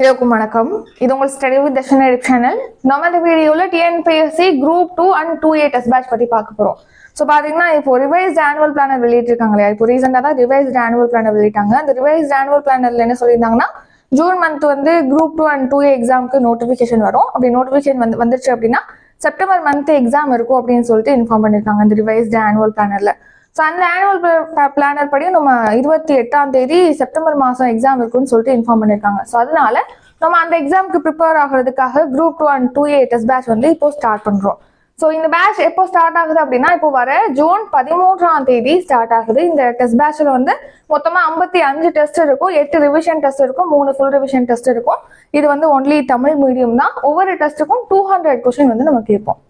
எல்லோருக்கும் வணக்கம். இது உங்கள் ஸ்டடி வித் தர்ஷன் சேனல் நம்ம இந்த வீடியோவில் TNPSC group two and two A test batch பற்றி பார்க்க போகிறோம் ஸோ பார்த்தீங்கன்னா இப்போ ரிவைஸ்ட் ஆனுவல் பிளானர் வெளியிட்டிருக்காங்க இல்லையா? இப்போ ரீசெண்டாக தான் ரிவைஸ்ட் ஆனுவல் பிளானர் வெளியிட்டாங்க. அந்த ரிவைஸ்ட் ஆனுவல் பிளானரில் என்ன சொல்லியிருந்தாங்கன்னா ஜூன் மந்த் வந்து group two and two A எக்ஸாமுக்கு நோட்டிஃபிகேஷன் வரும். அப்படி நோட்டிஃபிகேஷன் வந்து வந்துருச்சு அப்படின்னா செப்டம்பர் மந்த் எக்ஸாம் இருக்கும் அப்படின்னு சொல்லிட்டு இன்ஃபார்ம் பண்ணியிருக்காங்க அந்த ரிவைஸ்ட் ஆனுவல் பிளானரில் ஸோ அந்த ஆனுவல் பிளானர் படி நம்ம இருபத்தி எட்டாம் தேதி செப்டம்பர் மாதம் எக்ஸாம் இருக்குன்னு சொல்லிட்டு இன்ஃபார்ம் பண்ணியிருக்காங்க ஸோ அதனால நம்ம அந்த எக்ஸாமுக்கு ப்ரிப்பேர் ஆகிறதுக்காக group two and two A test batch வந்து இப்போ ஸ்டார்ட் பண்ணுறோம் ஸோ இந்த பேட்ச் எப்போ ஸ்டார்ட் ஆகுது அப்படின்னா இப்போ வர ஜூன் பதிமூன்றாம் தேதி ஸ்டார்ட் ஆகுது. இந்த டெஸ்ட் பேட்சில் வந்து மொத்தமாக ஐம்பத்தி அஞ்சு டெஸ்ட் இருக்கும். எட்டு ரிவிஷன் டெஸ்ட் இருக்கும். மூணு ஃபுல் ரிவிஷன் டெஸ்ட் இருக்கும். இது வந்து ஒன்லி தமிழ் மீடியம் தான். ஒவ்வொரு டெஸ்ட்டுக்கும் டூ ஹண்ட்ரட் கொஸ்டின் வந்து நம்ம கேட்போம்.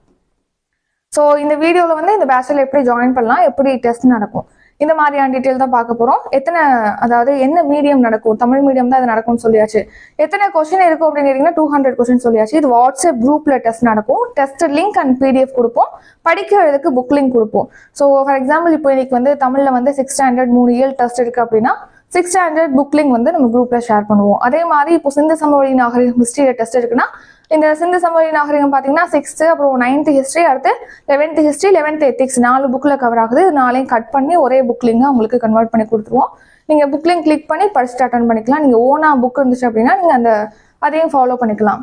ஸோ இந்த வீடியோவில் வந்து இந்த பேட்சில் எப்படி ஜாயின் பண்ணலாம் எப்படி டெஸ்ட் நடக்கும் இந்த மாதிரியான டீட்டெயில் தான் பார்க்க போகிறோம் எத்தனை அதாவது என்ன மீடியம் நடக்கும் தமிழ் மீடியம் தான் இது நடக்கும்னு சொல்லியாச்சு. எத்தனை கொஸ்டின் இருக்கும் அப்படின்னு டூ ஹண்ட்ரட் கொஸ்டின் சொல்லியாச்சு. இது வாட்ஸ்அப் குரூப்பில் டெஸ்ட் நடக்கும். டெஸ்ட் லிங்க் அண்ட் பிடிஎஃப் கொடுப்போம். படிக்கிறதுக்கு புக் லிங்க் கொடுப்போம். ஸோ ஃபார் எக்ஸாம்பிள் இப்போ இன்னைக்கு வந்து தமிழில் வந்து சிக்ஸ் ஸ்டாண்டர்ட் மூணு இயல் டெஸ்ட் இருக்குது அப்படின்னா சிக்ஸ் ஸ்டாண்டர்ட் புக் லிங்க் வந்து நம்ம குரூப்பில் ஷேர் பண்ணுவோம். அதே மாதிரி இப்போ சிந்து சமவெளி நாகரிகம் ஹிஸ்ட்ரியில் டெஸ்ட் இருக்குன்னா இந்த சிந்து சமவெளி நாகரிகம் பார்த்தீங்கன்னா சிக்ஸ்த்து அப்புறம் நைன்த்து ஹிஸ்ட்ரி அடுத்து லெவன்த்து ஹிஸ்ட்ரி லெவன்த் எத்திக்ஸ் நாலு புக்கில் கவர் ஆகுது. இது நாளையும் கட் பண்ணி ஒரே புக் லிங்காக உங்களுக்கு கன்வெர்ட் பண்ணி கொடுத்துருவோம். நீங்கள் புக் லிங்க் கிளிக் பண்ணி படிச்சுட்டு அட்டன் பண்ணிக்கலாம். நீங்கள் ஓனாக புக் இருந்துச்சு அப்படின்னா நீங்கள் அந்த அதையும் ஃபாலோ பண்ணிக்கலாம்.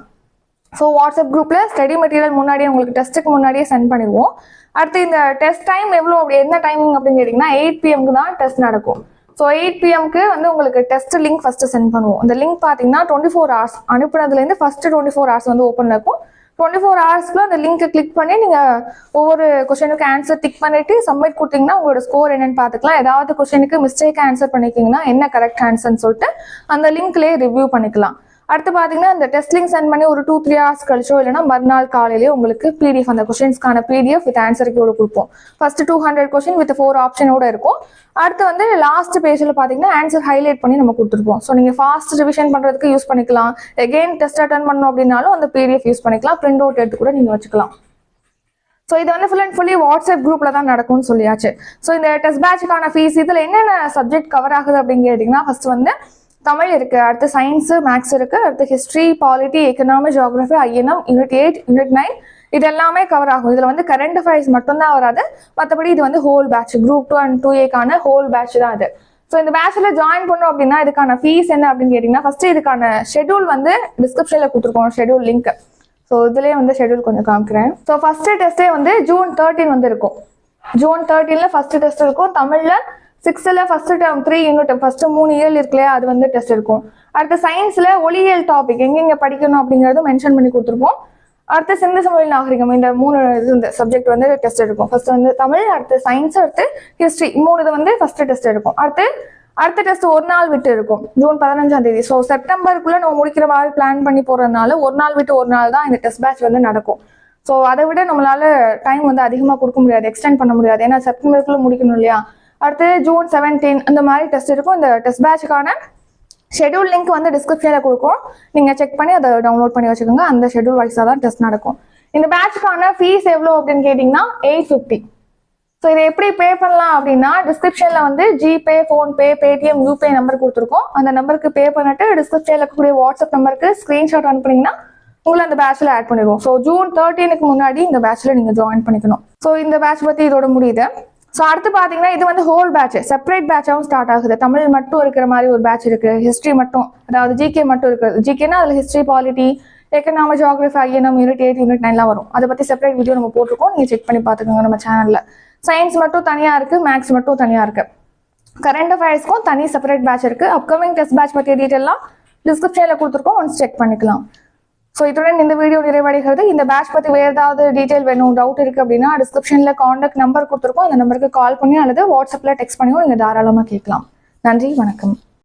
ஸோ வாட்ஸ்அப் குரூப்பில் ஸ்டடி மெட்டீரியல் முன்னாடியே உங்களுக்கு டெஸ்ட்டுக்கு முன்னாடியே சென்ட் பண்ணிடுவோம். அடுத்து இந்த டெஸ்ட் டைம் எவ்வளோ அப்படி என்ன டைமிங் அப்படின்னு கேட்டிங்கன்னா எயிட் பிஎம்க்கு தான் டெஸ்ட் நடக்கும். ஸோ எயிட் பிஎம்க்கு வந்து உங்களுக்கு டெஸ்ட் லிங்க் ஃபஸ்ட்டு சென்ட் பண்ணுவோம். இந்த லிங்க் பார்த்தீங்கன்னா டுவெண்ட்டி ஃபோர் ஹவர்ஸ் அனுப்புனதுலேருந்து ஃபஸ்ட்டு டுவெண்ட்டி ஃபோர் ஹவர்ஸ் வந்து ஓப்பன் இருக்கும். டுவெண்ட்டி ஃபோர் ஹவர்ஸ்க்குள்ள அந்த லிங்கை கிளிக் பண்ணி நீங்கள் ஒவ்வொரு கொஷனுக்கு ஆன்சர் டிக் பண்ணிட்டு சப்மிட் கொடுத்தீங்கன்னா உங்களோட ஸ்கோர் என்னன்னு பார்த்துக்கலாம். ஏதாவது கொஷனுக்கு மிஸ்டேக் ஆன்சர் பண்ணிக்கிங்கன்னா என்ன கரெக்ட் ஆன்சர்னு சொல்லிட்டு அந்த லிங்க்லேயே ரிவ்யூ பண்ணிக்கலாம். அடுத்து பார்த்தீங்கன்னா இந்த டெஸ்ட்லிங் சென்ட் பண்ணி ஒரு டூ த்ரீ ஹவர்ஸ் கழிச்சோ இல்லைனா மறுநாள் காலையிலேயே உங்களுக்கு பிடிஎஃப் அந்த கொஷின்ஸ்க்கான பிடிஎஃப் வித் ஆன்சருக்கு கூட கொடுப்போம். First two hundred question with four ஆப்ஷனோட இருக்கும். அடுத்து வந்து லாஸ்ட் பேஜில் பார்த்தீங்கன்னா ஆன்சர் ஹைலைட் பண்ணி நம்ம கொடுத்துருப்போம். ஸோ நீங்கள் ஃபாஸ்ட் ரிவிஷன் பண்ணுறதுக்கு யூஸ் பண்ணிக்கலாம். எகெயின் டெஸ்ட் அட்டன் பண்ணணும் அப்படின்னாலும் அந்த பிடிஎஃப் யூஸ் பண்ணிக்கலாம். பிரிண்ட் அவுட் எடுத்து கூட நீங்கள் வச்சுக்கலாம். ஸோ இது வந்து ஃபுல் அண்ட் ஃபுல்லி வாட்ஸ்அப் குரூப்பில் தான் நடக்கும்னு சொல்லியாச்சு. ஸோ இந்த டெஸ்ட் பேட்சுக்கான ஃபீஸ் இதில் என்னென்ன சப்ஜெக்ட் கவர் ஆகுது அப்படின்னு கேட்டிங்கன்னா ஃபர்ஸ்ட் வந்து தமிழ் இருக்கு அடுத்து சயின்ஸு மேக்ஸ் இருக்கு அடுத்து history polity economy geography INM unit eight unit nine இது எல்லாமே கவர் ஆகும். இதில் வந்து கரண்ட் அஃபேர்ஸ் மட்டும்தான் வராது. மற்றபடி இது வந்து whole batch group two and two ஏக்கான whole batch தான் இது. ஸோ இந்த பேட்சில் ஜாயின் பண்ணோம் அப்படின்னா இதுக்கான ஃபீஸ் என்ன அப்படின்னு கேட்டிங்கன்னா ஃபஸ்ட்டு இதுக்கான ஷெடியூல் வந்து டிஸ்கிரிப்ஷனில் கொடுத்துருக்கோம் ஷெடியூல் லிங்க் ஸோ இதுலேயே வந்து ஷெடியூல் கொஞ்சம் காமிக்கிறேன். ஸோ ஃபஸ்ட்டு டெஸ்ட்டே வந்து ஜூன் தேர்ட்டின் வந்து இருக்கும். ஜூன் தேர்ட்டீனில் ஃபஸ்ட்டு டெஸ்ட் இருக்கும். தமிழில் சிக்ஸ்த்தில் first term three unit first மூணு இயல் இருக்குல்லையா அது வந்து டெஸ்ட் இருக்கும் அடுத்து சயின்ஸில் ஒளியியல் டாபிக் எங்கெங்கே படிக்கணும் அப்படிங்கிறது மென்ஷன் பண்ணி கொடுத்துருப்போம். அடுத்து சிந்து சமொழி நாகரிகம் இந்த மூணு இது இந்த சப்ஜெக்ட் வந்து டெஸ்ட் எடுக்கும். ஃபர்ஸ்ட் வந்து தமிழ் அடுத்து சயின்ஸ் அடுத்து ஹிஸ்ட்ரி மூணு இது வந்து ஃபர்ஸ்ட் டெஸ்ட் எடுக்கும். அடுத்து அடுத்த டெஸ்ட் ஒரு நாள் விட்டு இருக்கும். ஜூன் பதினஞ்சாம் தேதி. ஸோ செப்டம்பருக்குள்ள நம்ம முடிக்கிற மாதிரி பிளான் பண்ணி போறதுனால ஒரு நாள் விட்டு ஒரு நாள் தான் இந்த டெஸ்ட் பேட்ச் வந்து நடக்கும். ஸோ அதை விட நம்மளால டைம் வந்து அதிகமாக கொடுக்க முடியாது எக்ஸ்டெண்ட் பண்ண முடியாது. ஏன்னா செப்டம்பருக்குள்ள முடிக்கணும் இல்லையா? அடுத்தது ஜூன் செவன்டீன் அந்த மாதிரி டெஸ்ட் இருக்கும். இந்த டெஸ்ட் பேட்சுக்கான ஷெடியூல் லிங்க் வந்து டிஸ்கிரிப்ஷனில் கொடுக்கும். நீங்கள் செக் பண்ணி அதை டவுன்லோட் பண்ணி வச்சுக்கோங்க. அந்த ஷெடியூல் வைஸாக தான் டெஸ்ட் நடக்கும். இந்த பேட்சுக்கான ஃபீஸ் எவ்வளோ அப்படின்னு கேட்டிங்கன்னா எயிட் ஃபிஃப்டி ஸோ இதை எப்படி பே பண்ணலாம் அப்படின்னா டிஸ்கிரிப்ஷனில் வந்து GPay PhonePe Paytm UPI number கொடுத்துருக்கோம். அந்த நம்பருக்கு பே பண்ணிட்டு டிஸ்கிரிப்ஷனில் இருக்கக்கூடிய வாட்ஸ்அப் நம்பருக்கு ஸ்க்ரீன்ஷாட் அனுப்புனீங்கன்னா உங்களை அந்த பேட்சில் ஆட் பண்ணிடுவோம். ஸோ ஜூன் தேர்ட்டீனுக்கு முன்னாடி இந்த பேட்சில் நீங்கள் ஜாயின் பண்ணிக்கணும். ஸோ இந்த பேட்ச் பற்றி இதோட முடியுது. ஸோ அடுத்து பார்த்தீங்கன்னா இது வந்து ஹோல் பேட்ச் செப்பரேட் பேட்சாகவும் ஸ்டார்ட் ஆகுது. தமிழ் மட்டும் இருக்கிற மாதிரி ஒரு பேட்ச் இருக்கு. ஹிஸ்ட்ரி மட்டும் அதாவது ஜிகே மட்டும் இருக்குது ஜிகேனா அதில் history polity economic geography INM unit eight unit நைன்லாம் வரும். அதை பற்றி செப்பரேட் வீடியோ நம்ம போட்டிருக்கோம். நீங்கள் செக் பண்ணி பார்த்துக்கோங்க நம்ம சேனலில் சயின்ஸ் மட்டும் தனியாக இருக்குது மேக்ஸ் மட்டும் தனியாக இருக்குது கரண்ட் அஃபேர்ஸ்க்கும் தனி செப்பரேட் பேட்ச் இருக்குது அப்கமிங் டெஸ்ட் பேட்ச் பற்றிய டீட்டெயிலாம் டிஸ்கிரிப்ஷனில் கொடுத்துருக்கோம். ஒன்ஸ் செக் பண்ணிக்கலாம். ஸோ இதுடன் இந்த வீடியோ நிறைவடைகிறது. இந்த பேட்ச் பற்றி வேறு ஏதாவது டீட்டெயில் வேணும் டவுட் இருக்குது அப்படின்னா டிஸ்கிரிப்ஷனில் காண்டாக்ட் நம்பர் கொடுத்துருக்கோம். அந்த நம்பருக்கு கால் பண்ணி அல்லது வாட்ஸ்அப்பில் டெக்ஸ்ட் பண்ணியும் நீங்கள் தாராளமாக கேட்கலாம். நன்றி வணக்கம்.